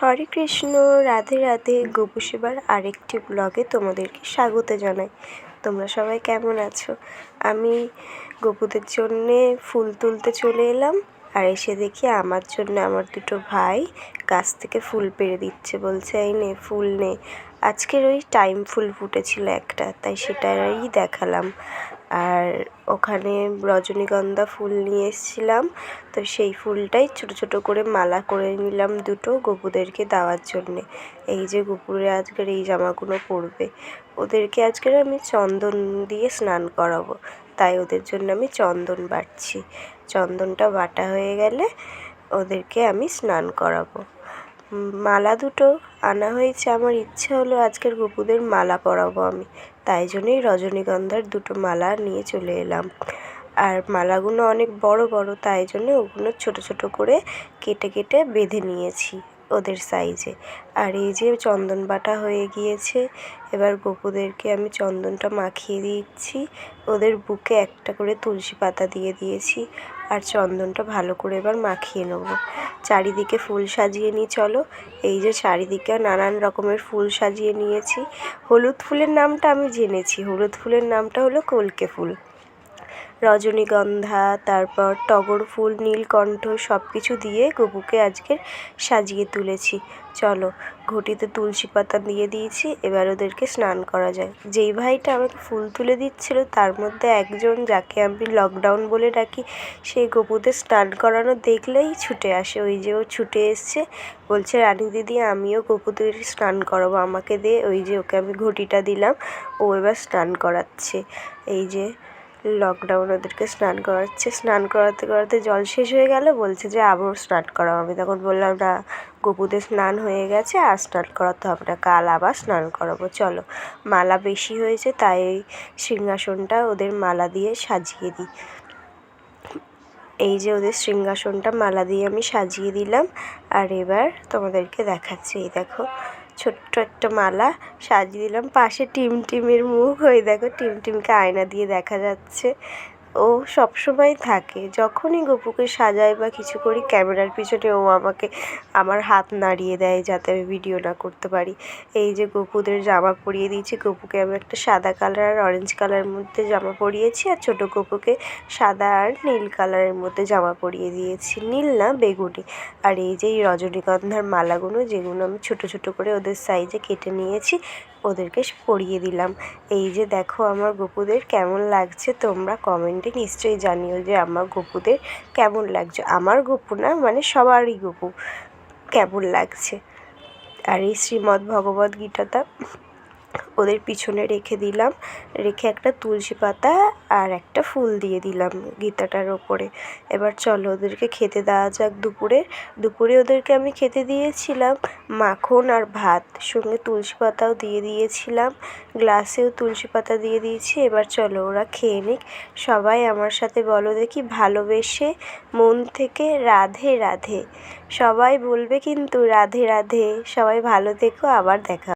হরে কৃষ্ণ, রাধে রাধে। গোপু সেবার আরেকটি ব্লগে তোমাদেরকে স্বাগত জানাই। তোমরা সবাই কেমন আছো? আমি গোপুদের জন্যে ফুল তুলতে চলে এলাম আর এসে দেখি আমার জন্য আমার দুটো ভাই গাছ থেকে ফুল পেড়ে দিচ্ছে বলছে, এই নে, ফুল নে। আজকের ওই টাইম ফুল ফুটেছিল একটা, তাই সেটারই দেখালাম। আর ওখানে রজনীগন্ধা ফুল নিয়ে এসেছিলাম। তো সেই ফুলটাই ছোটো ছোটো করে মালা করে নিলাম দুটো গপুদেরকে দেওয়ার জন্যে। এই যে গপুরে আজকের এই জামাগুলো পরবে। ওদেরকে আজকের আমি চন্দন দিয়ে স্নান করাবো। তাই ওদের জন্য আমি চন্দন বাটছি। চন্দনটা বাটা হয়ে গেলে ওদেরকে আমি স্নান করাবো। মালা দুটো আনা হয়েছে। আমার ইচ্ছে হলো আজকের গপুদের মালা পরাবো আমি। তাই জন্যই রজনীগন্ধার দুটো মালা নিয়ে চলে এলাম। আর মালাগুলো অনেক বড় বড়, তাই জন্য ওগুলো ছোট ছোট করে কেটে কেটে বেঁধে নিয়েছি। ওদের সাইজে আর এই যে চন্দন বাটা হয়ে গিয়েছে, এবার গপুদেরকে আমি চন্দনটা মাখিয়ে দিচ্ছি। ওদের বুকে একটা করে তুলসী পাতা দিয়ে দিয়েছি আর চন্দনটা ভালো করে এবার মাখিয়ে নেব। চারিদিকে ফুল সাজিয়ে নিই, চলো। এই যে চারিদিকে নানান রকমের ফুল সাজিয়ে নিয়েছি। হলুদ ফুলের নামটা আমি জেনেছি। হলুদ ফুলের নামটা হলো কলকে ফুল। রজনীগন্ধা, তারপর টগর ফুল, নীলকণ্ঠ সব কিছু দিয়ে গপুকে আজকে সাজিয়ে তুলেছি। চলো, ঘটিতে তুলসী পাতা দিয়ে দিয়েছি, এবার ওদেরকে স্নান করা যায় যেই ভাইটা আমাকে ফুল তুলে দিচ্ছিল, তার মধ্যে একজন যাকে আমি লকডাউন বলে ডাকি সেই গপুদের স্নান করানো দেখলেই ছুটে আসে। ওই যে ও ছুটে এসছে, বলছে, রানী দিদি, আমিও গপুদের স্নান করাবো, আমাকে দে। ওই যে ওকে আমি ঘটিটা দিলাম, ও এবার স্নান করাচ্ছে। এই যে লকডাউন ওদেরকে স্নান করাচ্ছে। স্নান করাতে করাতে জল শেষ হয়ে গেল, বলছে যে আবার স্নান করাও। আমি তখন বললাম, না গপুদের স্নান হয়ে গেছে, আর স্নান করাতে হবে না, কাল আবার স্নান করাবো, চলো। মালা বেশি হয়েছে, তাই সিংহাসনটা ওদের মালা দিয়ে সাজিয়ে দিই। এই যে ওদের সিংহাসনটা মালা দিয়ে আমি সাজিয়ে দিলাম, আর এবার তোমাদেরকে দেখাচ্ছি, এই দেখো। ছোট্ট একটা মালা সাজিয়ে দিলাম। পাশে টিমটিমের মুখ। ওই দেখো, টিমটিমকে আয়না দিয়ে দেখা যাচ্ছে। ও সবসময় থাকে। যখনই গপুকে সাজাই বা কিছু করি, ক্যামেরার পিছনে ও আমাকে আমার হাত নাড়িয়ে দেয় যাতে আমি ভিডিও না করতে পারি। এই যে গপুদের জামা পরিয়ে দিয়েছি, গপুকে আমি একটা সাদা কালার আর অরেঞ্জ কালারের মধ্যে জামা পরিয়েছি আর ছোটো গপুকে সাদা আর নীল কালারের মধ্যে জামা পরিয়ে দিয়েছি। নীল না, বেগুনি। আর এই যে রজনীগন্ধার মালাগুলো, যেগুলো আমি ছোটো ছোটো করে ওদের সাইজে কেটে নিয়েছি ওদেরকে পরিয়ে দিলাম। এই যে দেখো আমার গপুদের কেমন লাগছে, তোমরা কমেন্টে নিশ্চয়ই জানিও যে আমার গপুদের কেমন লাগছে। আমার গপু না মানে সবারই গপু কেমন লাগছে। আর এই শ্রীমদ্ ভগবদ্ গীতাটা ওদের পিছনে রেখে দিলাম। রেখে একটা তুলসী পাতা আর একটা ফুল দিয়ে দিলাম গীতাটার ওপরে। এবার চলো ওদেরকে খেতে দেওয়া যাক দুপুরে। দুপুরে ওদেরকে আমি খেতে দিয়েছিলাম মাখন আর ভাত। সঙ্গে তুলসী পাতাও দিয়ে দিয়েছিলাম। গ্লাসেও তুলসী পাতা দিয়ে দিয়েছি। এবার চলো ওরা খেয়ে নিক। সবাই আমার সাথে বলো দেখি ভালোবেসে মন থেকে রাধে রাধে। সবাই বলবে কিন্তু রাধে রাধে। সবাই ভালো থেকো, আবার দেখা